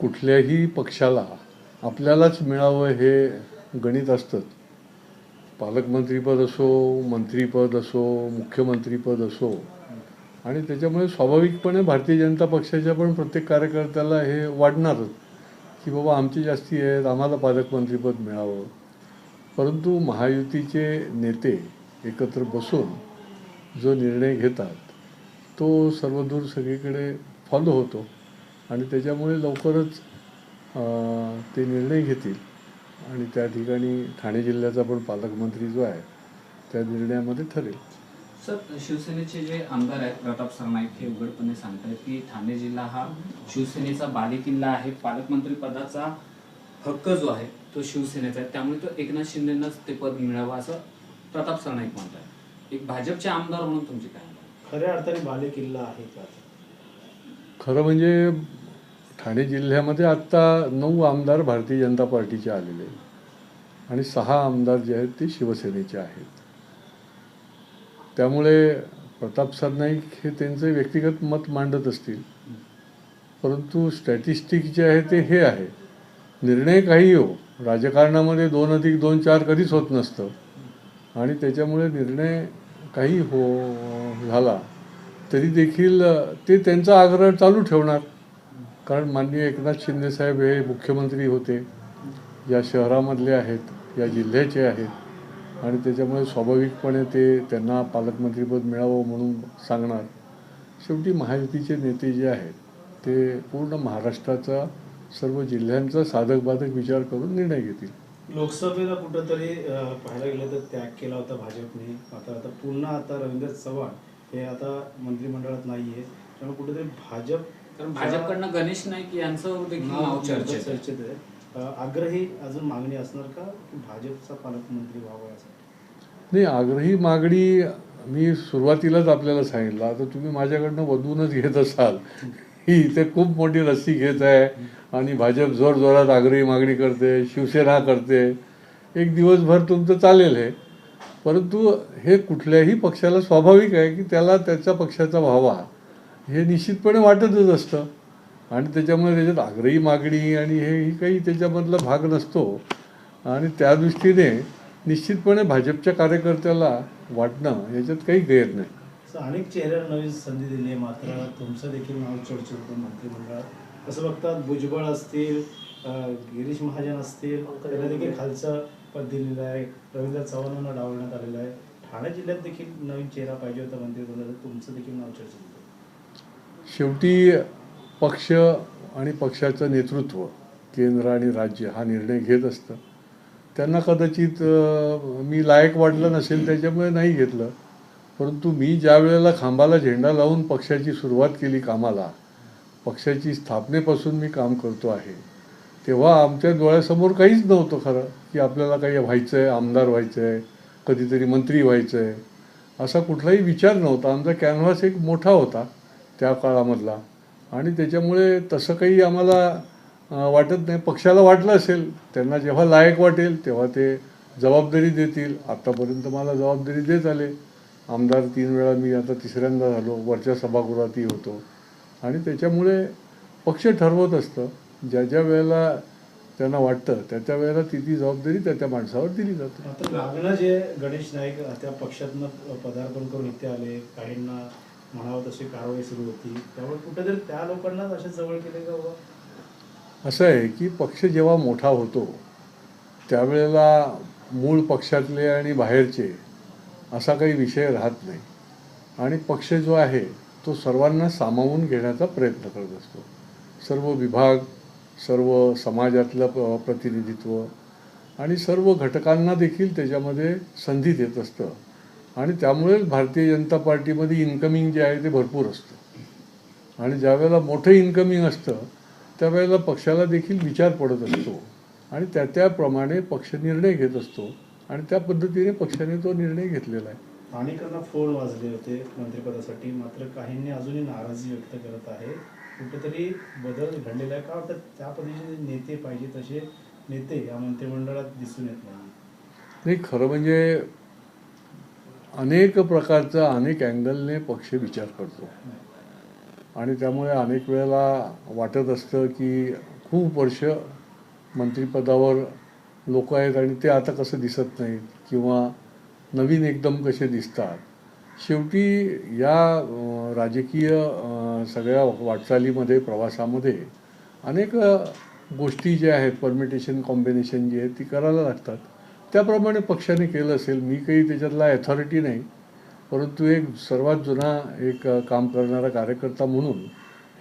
कुठल्याही पक्षाला आपल्यालाच मिळावं हे गणित असतंच पालकमंत्रीपद असो मंत्रीपद असो मुख्यमंत्रीपद असो आणि त्याच्यामुळे स्वाभाविकपणे भारतीय जनता पक्षाच्या पण प्रत्येक कार्यकर्त्याला हे वाढणारच की बाबा आमचे जास्ती आहेत आम्हाला पालकमंत्रीपद मिळावं. परंतु महायुतीचे नेते एकत्र बसून जो निर्णय घेतात तो सर्वदूर सगळीकडे फॉलो होतो. आणि त्याच्यामुळे लवकरच ते निर्णय घेतील. आणि त्या ठिकाणी ठाणे जिल्ह्याचा पण पालकमंत्री जो आहे त्या निर्णयामध्ये ठरेल. सर शिवसेनेचे जे आमदार आहेत प्रताप सरनाईक हे उघडपणे सांगतायत की ठाणे जिल्हा हा शिवसेनेचा बालेकिल्ला आहे. पालकमंत्री पदाचा हक्क जो आहे तो शिवसेनेचा आहे. त्यामुळे तो एकनाथ शिंदेनाच ते पद मिळावं असं प्रताप सरनाईक म्हणतात एक भाजपचे आमदार म्हणून तुमची काय? खऱ्या अर्थाने बाले किल्ला आहे का खरं म्हणजे ठाणे जिल्ह्यामध्ये आत्ता नऊ आमदार भारतीय जनता पार्टीचे आलेले आणि सहा आमदार जे आहेत ते शिवसेनेचे आहेत. त्यामुळे प्रताप सरनाईक हे त्यांचं व्यक्तिगत मत मांडत असतील. परंतु स्टॅटिस्टिक जे आहे ते हे आहे. निर्णय काही हो. राजकारणामध्ये दोन अधिक दोन चार कधीच होत नसतं. आणि त्याच्यामुळे निर्णय काही हो झाला. तरी देखील ते त्यांचा आग्रह चालू ठेवणार. कारण माननीय एकनाथ शिंदेसाहेब हे मुख्यमंत्री होते. या शहरामधले आहेत या जिल्ह्याचे आहेत. आणि त्याच्यामुळे स्वाभाविकपणे ते त्यांना पालकमंत्रीपद मिळावं म्हणून सांगणार. शेवटी महायुतीचे नेते जे आहेत ते पूर्ण महाराष्ट्राचा सर्व जिल्ह्यांचा साधक बाधक विचार करून निर्णय घेतील. लोकसभेला कुठंतरी पाहायला गेलं तर त्याग केला होता भाजपने. आता आता पुन्हा आता रवींद्र चव्हाण हे आता मंत्रिमंडळात नाही आहे त्यामुळे कुठेतरी भाजप कारण भाजपकडनं गणेश नाईक यांचं देखील नाव चर्चेत आहे. चर्चेत आहे. अं, आग्रही अजून मागणी असणार का की भाजपचा पालकमंत्री व्हावा यासाठी? नाही आग्रही मागणी मी सुरुवातीलाच आपल्याला सांगितलं. आता तुम्ही माझ्याकडनं वधूनच घेत असाल. ही इथे खूप मोठी रस्सी घेत आहे आणि भाजप जोर जोरात आग्रही मागणी करते शिवसेना करते. एक दिवसभर तुमचं चालेल हे. परंतु हे कुठल्याही पक्षाला स्वाभाविक आहे की त्याला त्याच्या पक्षाचा व्हावा. हे निश्चितपणे वाटतच असतं. आणि त्याच्यामुळे त्याच्यात आग्रही मागणी आणि हे ही काही त्याच्यामधला भाग नसतो. आणि त्या दृष्टीने निश्चितपणे भाजपच्या कार्यकर्त्याला वाटणं याच्यात काही गैर नाही. अनेक चेहऱ्यांना नवीन संधी दिली आहे मात्र तुमचं देखील नाव चर्चेत होतं मंत्रिमंडळात. असं बघतात? भुजबळ असतील गिरीश महाजन असतील त्यांना देखील खालचं पद दिलेलं आहे. रवींद्र चव्हाणांना डावलण्यात आलेलं आहे. ठाणे जिल्ह्यात देखील नवीन चेहरा पाहिजे होता मंत्रिमंडळात. तुमचं देखील नाव चर्चेत होतं शेवटी पक्ष आणि पक्षाचं नेतृत्व केंद्र आणि राज्य हा निर्णय घेत असतं. त्यांना कदाचित मी लायक वाटलं नसेल त्याच्यामुळे नाही घेतलं. परंतु मी ज्या वेळेला खांबाला झेंडा लावून पक्षाची सुरुवात केली कामाला पक्षाची स्थापनेपासून मी काम करतो आहे तेव्हा आमच्या डोळ्यासमोर काहीच नव्हतं खरं की आपल्याला काही व्हायचं आहे आमदार व्हायचं आहे कधीतरी मंत्री व्हायचं आहे असा कुठलाही विचार नव्हता. आमचा कॅनव्हास एक मोठा होता. त्या काळामधला. आणि त्याच्यामुळे तसं काही आम्हाला वाटत नाही. पक्षाला वाटलं असेल त्यांना जेव्हा लायक वाटेल तेव्हा ते जबाबदारी देतील. आत्तापर्यंत मला जबाबदारी देत आले. आमदार तीन वेळा मी आता तिसऱ्यांदा झालो. वरच्या सभागृहातही होतो. आणि त्याच्यामुळे पक्ष ठरवत असतं. ज्या ज्या वेळेला त्यांना वाटतं त्या त्या वेळेला ती ती जबाबदारी त्या त्या माणसावर दिली जाते. आता जे गणेश नाईक त्या पक्षातनं पदार्पण करून इथे आले काहींना म्हणावं तशी कारवाई सुरू होती. त्यामुळे कुठेतरी त्या लोकांनाच असे जवळ केले का बाबा? असं आहे की पक्ष जेव्हा मोठा होतो त्यावेळेला मूळ पक्षातले आणि बाहेरचे असा काही विषय राहत नाही. आणि पक्ष जो आहे तो सर्वांना सामावून घेण्याचा प्रयत्न करत असतो. सर्व विभाग सर्व समाजातलं प्रतिनिधित्व आणि सर्व घटकांना देखील त्याच्यामध्ये संधी देत असतं. आणि त्यामुळेच भारतीय जनता पार्टीमध्ये इन्कमिंग जे आहे ते भरपूर असतं. आणि ज्यावेळेला मोठं इन्कमिंग असतं त्यावेळेला पक्षाला देखील विचार पडत असतो. आणि त्या त्याप्रमाणे पक्ष निर्णय घेत असतो. आणि त्या पद्धतीने पक्षाने तो निर्णय घेतलेला आहे. अनेकांना फोन वाजले होते मंत्रिपदासाठी. मात्र काहींनी अजूनही नाराजी व्यक्त करत आहे कुठेतरी बदल घडलेला आहे. का वाटतं त्या पद्धतीचे नेते पाहिजे तसे नेते या मंत्रिमंडळात दिसून येत नाही नाही खरं म्हणजे अनेक प्रकारचा अनेक अँगलने पक्ष विचार करतो. आणि त्यामुळे अनेक वेळेला वाटत असतं की खूप वर्ष मंत्रिपदावर लोक आहेत आणि ते आता कसं दिसत नाहीत किंवा नवीन एकदम कसे दिसतात. शेवटी या राजकीय सगळ्या वाटचालीमध्ये प्रवासामध्ये अनेक गोष्टी ज्या आहेत परमिटेशन कॉम्बिनेशन जी आहे ती करायला लागतात. त्याप्रमाणे पक्षाने केलं असेल. मी काही त्याच्यातला अथॉरिटी नाही. परंतु एक सर्वात जुना एक काम करणारा कार्यकर्ता म्हणून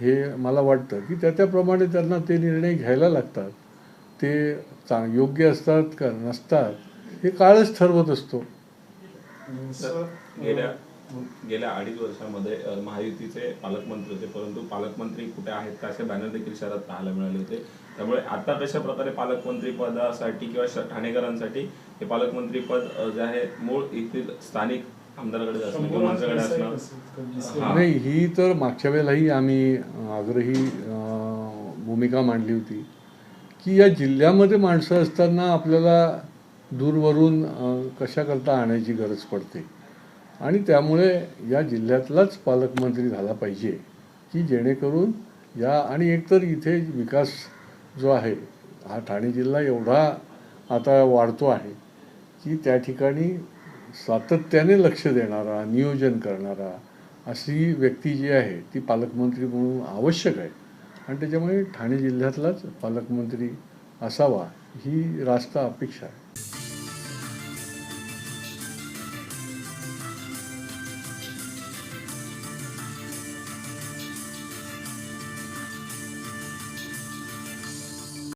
हे मला वाटतं की त्या त्याप्रमाणे त्यांना ते निर्णय घ्यायला लागतात. ते चा योग्य असतात का नसतात हे काळच ठरवत असतो. गेल्या अडीच वर्षामध्ये महायुतीचे पालकमंत्री होते परंतु पालकमंत्री कुठे आहेत का असे बॅनर देखील शहरात पाहायला मिळाले होते त्यामुळे आता कशा प्रकारे पालकमंत्री पदासाठी किंवा ठाणेकरांसाठी हे पालकमंत्री पद जे आहे मूळ येथील स्थानिक आमदाराकडे असणं किंवा मंत्र्याकडे व्यावसायिक असणं असेल, दिसलं. हा. नाही ही तर मागच्या वेळेलाही आम्ही आग्रही भूमिका मांडली होती की या जिल्ह्यामध्ये माणसं असताना आपल्याला दूरवरून कशाकरता आणायची गरज पडते आणि त्यामुळे या जिल्ह्यातलाच पालकमंत्री झाला पाहिजे की जेणेकरून या आणि एकतर इथे विकास जो आहे हा ठाणे जिल्हा एवढा आता वाढतो आहे की त्या ठिकाणी सातत्याने लक्ष देणारा नियोजन करणारा अशी व्यक्ती जी आहे ती पालकमंत्री म्हणून आवश्यक आहे. आणि त्याच्यामुळे ठाणे जिल्ह्यातलाच पालकमंत्री असावा ही रास्त अपेक्षा आहे.